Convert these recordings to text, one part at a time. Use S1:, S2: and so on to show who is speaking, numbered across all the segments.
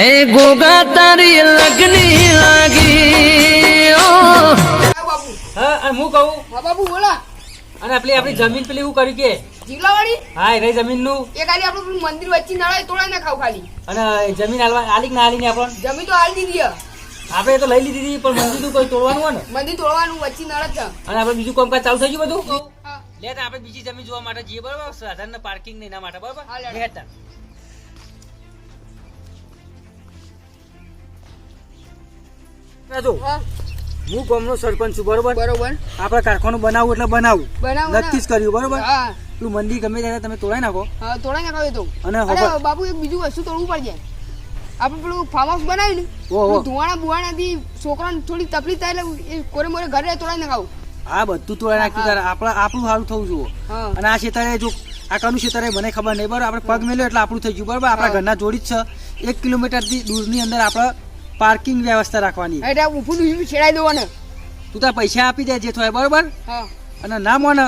S1: એ ગોગા તારી લગની લાગી
S2: હા
S3: અને હું કહું?
S2: હા બોલા.
S3: અને આપણી આપણી જમીન પેલી એવું કર્યું કે? હા એ રહી જમીનનું
S2: એ ખાલી આપણું મંદિર વચ્ચે નળાય તોડા ના ખાવ ખાલી.
S3: અને જમીન હાલવા આલી ના આલી ને આપણ
S2: જમીન તો હાલ દીધી હે.
S3: આપણે તો લઈ લીધી પણ મંદિરનું કોઈ તોડવાનું હોય ને?
S2: મંદિર તોડવાનું વચ્ચે નળ છે
S3: અને આપણે બીજું કામકાજ ચાલુ થઈ ગયું બધું. લે આપણે બીજી જમીન જોવા માટે જઈએ બરાબર? સાધન પાર્કિંગ ને એના માટે બરાબર?
S2: હા,
S3: જો.
S2: હા.
S3: ગામનો સરપંચ છું બરોબર?
S2: બરોબર.
S3: આપણે કારખાનું બનાવવું એટલે બનાવવું
S2: બનાવો
S3: નક્કી જ કર્યું બરોબર?
S2: હા.
S3: પેલું મંદિર ગમે ત્યારે તમે તોડાઈ નાખો.
S2: હા તોડાઈ નાખો એ તો
S3: અને
S2: બાપુ એક બીજું વસ્તુ તોડવું પડશે. આપણે પેલું ફાર્મ હાઉસ બનાવ્યું ને ધુવાણા બુવાણાથી છોકરાને થોડી તકલીફ થાય એટલે એ કોરે મોરે ઘરે તોડાઈ નાખાવું. હા
S3: આ બધું તોડાઈ નાખ્યું તારે. આપણે આપણું સારું થવું જોઈએ અને આ ક્ષેત્રે જો આ કનું ક્ષેત્રે મને ખબર નહીં બરાબર? આપણે પગ મેલ્યો એટલે આપણું થઈ ગયું બરાબર? આપણા ઘરના જોડી જ છે. એક કિલોમીટરથી દૂરની અંદર આપણે પાર્કિંગ વ્યવસ્થા રાખવાની.
S2: એટલે ઊભું નું છેડાઈ દેવાનું.
S3: તું તાર પૈસા આપી દે જે થાય બરોબર? અને ના મોને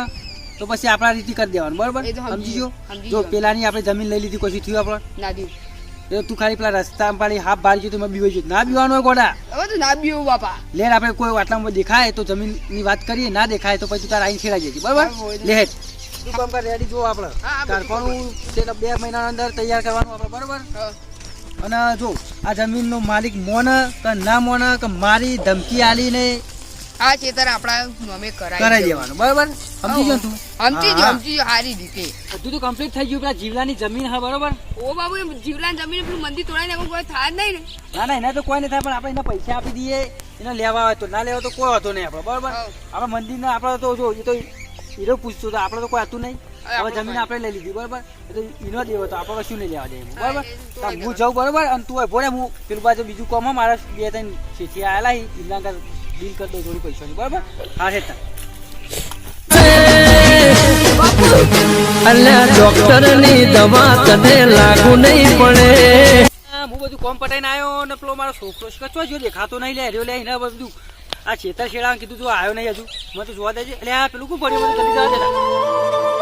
S3: તો પછી આપણા રીતે કરી દેવાનું બરોબર?
S2: એ તો સમજી
S3: સમજી
S2: ગયો,
S3: જો. પેલાની આપણે જમીન લઈ લીધી કશું થયું આપણે
S2: ના દીધું
S3: તું ખાલી પેલા રસ્તા પાડી હાફ બારી ગયો તો મેં બીવાઈ ના બીવાનું હોય ગોડા.
S2: હવે ના બીવું બાપા.
S3: લેર આપણે કોઈ આટલામાં દેખાય તો જમીનની વાત કરીએ ના દેખાય તો પછી તારા અહીં છેડાઈ જશે બરોબર?
S2: હોય તો.
S3: લે હેડ. તું કામ કર રેડી જો આપણે. તાર પણ બે મહિના અંદર તૈયાર કરવાનું આપણે બરાબર? અને જો આ જમીનનો માલિક મોન કે ના મોન કે મારી ધમકી આલીને
S2: આ ચેતર આપણા નોમે કરાય
S3: કરાઈ દેવાનું. બરાબર? સમજી ગયો તું?
S2: સમજી ગયો સમજી ગયો સારી રીતે.
S3: બધું તો કમ્પ્લીટ થઈ ગયું પેલા જીવલાની જમીન હા બરાબર?
S2: ઓ બાબુ એમ જીવલાની જમીન પેલું મંદિર તોડાઈ ને કોઈ થાય નહીં ને.
S3: ના ના એના તો કોઈ નહીં થાય પણ આપણે એના પૈસા આપી દઈએ એને લેવા હોય તો. ના લેવા તો કોઈ હતો નહીં આપણે બરાબર. આપણે મંદિરના આપણે તો જો એ તો હીરો પૂછતો તો આપણે તો કોઈ હતું નહીં.
S2: હવે
S3: જમીન આપણે લઈ લીધી બરાબર? એટલે તો ઈનો દેવો તો આપણે કશું નહીં લેવા દે બરાબર? હું જાઉં બરાબર? અને તું ભોરે હું પેલું બાજુ બીજું કોમ હે, મારા બે ત્રણ શેઠી આયેલા હી, એમના આગળ ડીલ કરી દઉં થોડી પૈસાની બરાબર? હા હેતા
S1: અલ્યા ડોક્ટરની દવા તને લાગુ નહીં પડે.
S3: હું બધું કોમ પટાઈને આવ્યો ને પેલો મારો છોકરો છે, કચો જો દેખાતો નહીં લે રહ્યો લે એને બધું. આ છેતર શેડા કીધું તું આવ્યો નહીં હજુ. મને તો જોવા દેજે. એટલે આ પેલું શું પડ્યું? બધું જલ્દી જવા દેતા.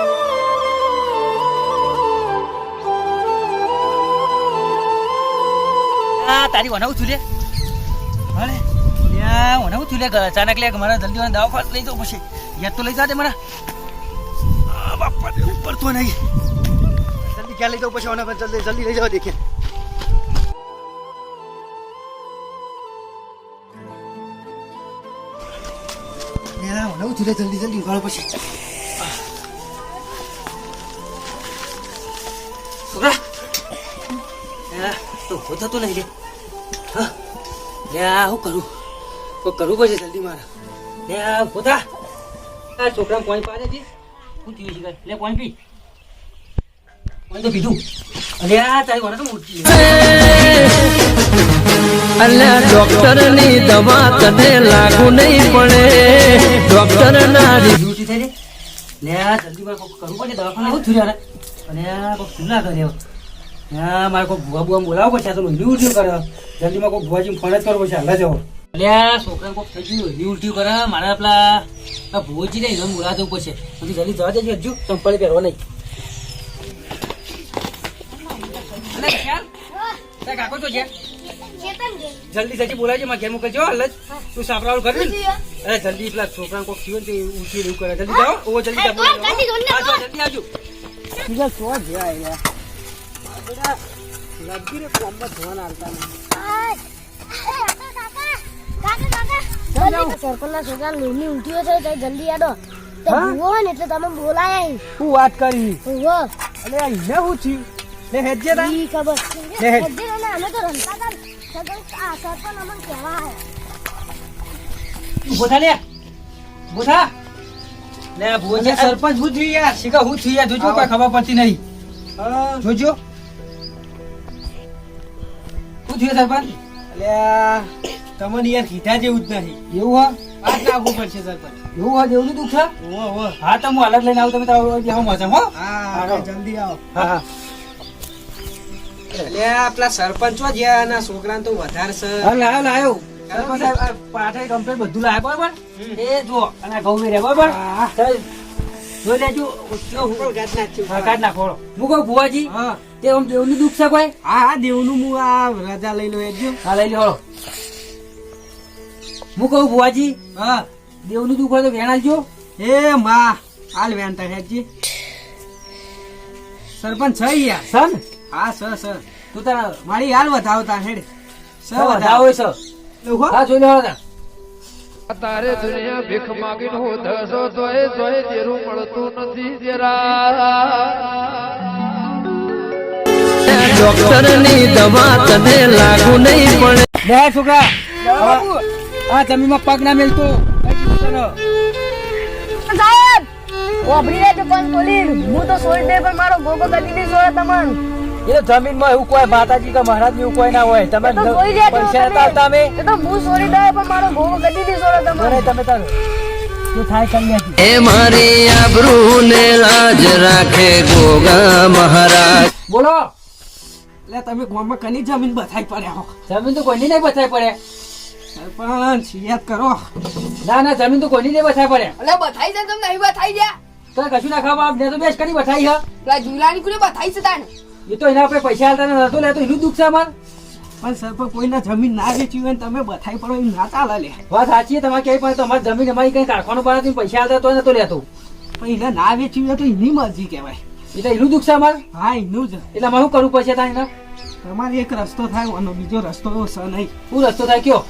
S3: તારી વનાવું છું લે. ભલે ત્યાં વનાવું છું લે અચાનક લે મારા જલ્દી મને દવાખાને લઈ જાઉં પછી. યાદ તો લઈ જાજે મારા બાપા ઉપર તો નહીં. જલ્દી ક્યાં લઈ જાઉં પછી ઓને જલ્દી જલ્દી લઈ જવા દેખે. યાર નવું થયું લે, જલ્દી જલ્દી ઉઘાડો પછી. તો નહીં લે. હા. આ હું કરું? તો કરવું પડશે જલ્દી મારે. લે આ પોતા આ છોકરા પોઈન્ટ પાડે છે? શું થયું છે લે પોઈન્ટ પી? પોઈન્ટ તો પીધું? અલ્યા તારી વાળા તો મોટી
S1: અલ્યા ડોક્ટરની દવા તને લાગુ નહીં પડે. ડોક્ટર ના
S3: ડ્યુટી થઈ ગઈ લે આ જલ્દી મારે કરવું પડે દવાખાને આવું થયું યાર? અને આ કોક શું ના છે હા મારે કોક ભૂવા બુવા બોલાવો પડશે. આ તો લોહી ઉલટી કરે. જલ્દી માં કોક ભુવાજી ફોન જ કરવો છે. હાલ જવો અલ્યા છોકરા કોક થઈ ગયું લોહી ઉલટી કરે. મારા પેલા આ નહીં એમ જવું પડશે પછી જલ્દી જવા દેજો હજુ. ચંપલ પહેરવા નહીં. ખ્યાલ કાકો તો છે? જલ્દી જલ્દી બોલાવજો મારા ઘેર મોકલજો. હાલ જ. તું સાપરાવાળું કરી ને. અરે જલ્દી પેલા છોકરા કોક થયું તે ઉઠી એવું કરે. જલ્દી જાઓ. ઓ જલ્દી જાઓ. જલ્દી આવજો. બીજા સો જ્યાં આવ્યા લગી રે કોમમાં ધોવાના આવતા નહીં.
S4: સરપંચના છોકરા લોહીની ઊંટીઓ છે તો જલ્દી આડો. તે ભૂવો ને એટલે તમે બોલાયા અહીં.
S3: શું વાત કરી?
S4: ભૂવો.
S3: અલે આ ઈને શું થયું હેજે તા?
S4: ઈ ખબર.
S3: હે, હે.
S4: હજી અમે તો રમતા હતા ને. આ સરપંચ અમને કહેવા આયા.
S3: ઊભો લે. ઊભો લે આ સરપંચ હું થયું યાર? શીખા હું થયું યાર? જોજો કોઈ ખબર પડતી નહીં. જોજો. થયું સરપંચ?
S5: અલ્યા તમને યાર કીધા જેવું જ નથી.
S3: એવું હા
S5: આ જ નાખવું પડશે સરપંચ.
S3: એવું હોય એવું દુઃખ છે?
S5: ઓ ઓહો.
S3: હા તો હું અલગ લઈને આવું તમે તારો મજા હો.
S5: હા જલ્દી આવો.
S3: હા હા.
S5: અલ્યા પેલા સરપંચો જ્યાં ના છોકરાને તો વધારે છે.
S3: હા લાયો લાયો. સરપંચ સાહેબ પાઠે કમ્પ્લેટ બધું લાયા બરાબર? એ જુઓ અને ઘઉં બરાબર? ચાલ. જોઈ લેજો કાઢ નાખો હું કહું ભુવાજી
S5: હા.
S3: તે આમ દેવનું દુઃખ છે કોઈ?
S5: હા હા દેવનું હું આ રજા લઈ લો એજો
S3: હા લઈ લ્યો હું કહું ભુવાજી
S5: હા.
S3: દેવનું દુઃખ હોય તો વેણાલજો
S5: એ મા હાલ હેજી સરપંચ છે યાર.
S3: સર
S5: હા સર સર
S3: તું તારા
S5: મારી હાલ વધાવતા હેડ. સર
S3: વધાવો. સર હા? જોઈ લો હળો તાર.
S1: તારે દુનિયા ભીખ માગીને હું ધસો તોય તોય જેરું મળતું નથી જરા. ડોક્ટરની દવા તને લાગુ નહીં પડે.
S3: બે છોકરા આ જમીનમાં પગ ના મેલતો.
S4: સાહેબ વાપરી લેજો પણ તોલી હું તો સોઈ દે પણ મારો ગોગો કદી નહીં સોય તમન
S3: એ તો જમીનમાં એવું કોઈ માતાજી કે મહારાજ એવું કોઈ ના હોય. તમે પૈસા હતા તમે.
S4: એ તો હું સોરી દે પણ મારો ગોગો કદી નહીં સોય તમન
S3: તમે તાર. શું થાય કરી લેજો
S1: એ મારી આબરૂ ને લાજ રાખે ગોગા મહારાજ.
S3: બોલો.
S5: એટલે તમે ગામમાં કની જમીન બથાઈ પડ્યા હો?
S3: જમીન તો કોની નહીં બચાવી પડે.
S5: સરપંચ યાદ કરો.
S3: ના ના જમીન તો કોની નહીં બચાવી પડે.
S2: અલે બથાઈ જાય તમને નહીં બથાઈ ગયા?
S3: તો કશું ના ખાવા ને તો બેસ કરી બચાવી હા
S2: પેલા જુલાની કુને બથાઈ છે તાને?
S3: એ તો એના આપણે પૈસા હાલતા નતો લે તો એનું દુઃખ છે અમાર.
S5: પણ સરપંચ કોઈના જમીન ના વેચી હોય તમે બથાઈ પડો એમ ના ચાલે લે.
S3: વાત સાચી છે તમારે ક્યાંય પણ તમારી જમીન અમારી કઈ કારખાનું બનાવતી પૈસા હાલતા તો નતો લેતો.
S5: પણ એને ના વેચી હોય તો એની મરજી કહેવાય.
S3: એટલે એનું દુઃખ છે અમારે?
S5: હા એનું જ.
S3: એટલે અમારે શું કરવું પડશે ત્યાં એના?
S5: તમારે એક રસ્તો થાય અને બીજો રસ્તો છે નહીં.
S3: શું રસ્તો થાય કયો?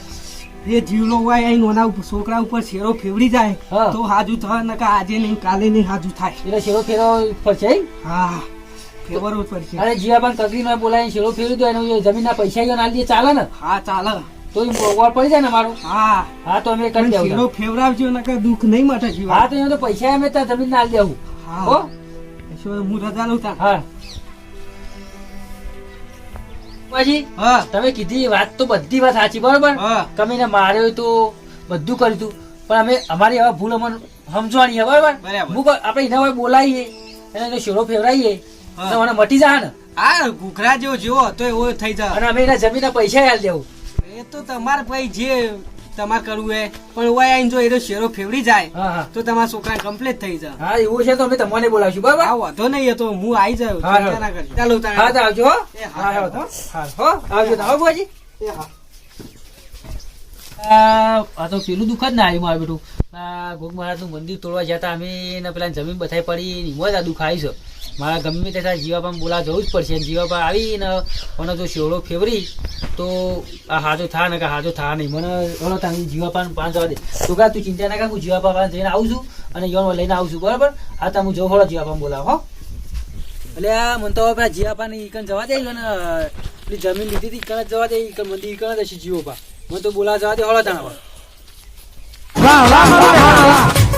S5: એ જીવલો હોય અહીં નોના છોકરા ઉપર શેરો ફેવડી જાય. તો હાજુ થાય નકા આજે નહીં કાલે નહીં હાજુ થાય.
S3: એટલે શેરો ફેરો પડશે છે
S5: હા. ફેવરવું પડશે.
S3: અરે જીવાબાન કગરી નો બોલાય શેરો ફેરવી દો એનો જમીન ના પૈસા યો ના દે ચાલે ને?
S5: હા ચાલે.
S3: તો એ વાર પડી જાય ને મારું?
S5: હા.
S3: હા તો અમે કરી દેવું
S5: શેરો ફેવરાવજો નકા દુઃખ નહીં મટે
S3: હા તો એનો તો પૈસા અમે ત્યાં જમીન ના દેવું. હા.
S5: હું? રજા લઉં તા
S3: હા. પછી
S5: હા.
S3: તમે કીધી વાત તો બધી વાત સાચી બરોબર?
S5: હા.
S3: તમે એને માર્યો તો બધું કર્યું તું. પણ અમે અમારી આવા ભૂલ અમને સમજવાની બરોબર? આપણે એના હોય બોલાવીએ એને શેરો ફેવરાઈએ. મને મટી જા ને.
S5: આ ઘૂઘરા જેવો જેવો હતો એવો થઈ જાય
S3: અને અમે એના જમીન પૈસા આલી દેવું.
S5: એ તો તમારે ભાઈ જે તમારે કરવું એ. પણ ઓય આઈને જો એનો શેરો ફેવડી જાય તો તમારા છોકરા કમ્પ્લીટ થઈ જાય
S3: હા એવું છે તો અમે તમને બોલાવશું બરાબર?
S5: હા વાંધો નહીં તો હું આવી જાઉં.
S3: હા,
S5: ચિંતા ના કરજો. ચાલો તારે.
S3: હા આવજો હો.
S5: હા,
S3: હા આવજો તો હા. આ તો પેલું દુઃખ જ ના આવ્યું મારું બેટું. આ ગોગ મહારાજનું મંદિર તોડવા જતા અમે એના પેલા જમીન બતાવી પડી એમાં જ આ દુઃખ આવ્યું છે. મારા ગમે તે જીવાપા બોલા જવું જ પડશે. જીવાભા આવીને મને જો શેવડો ફેવરી, તો આ હાજો થા ને કે હાજો થા નહીં. મને ઓલો તારી જીવાપા પાંચ જવા દે. તો કા તું ચિંતા ના કર, હું જીવાપા પાસે જઈને આવું છું અને યોનો લઈને આવું છું. બરાબર? આ તો હું જો હોળો જીવાપા બોલાવ હો. એટલે આ મને તો પેલા જીવાપાને ઈકન જવા દે ને પેલી જમીન લીધી હતી ઈકન જવા દે ઈકન મંદિર ઈકન જ હશે જીવોપા. મને તો બોલા જવા દે હોળો તાણા
S1: વાહ વાહ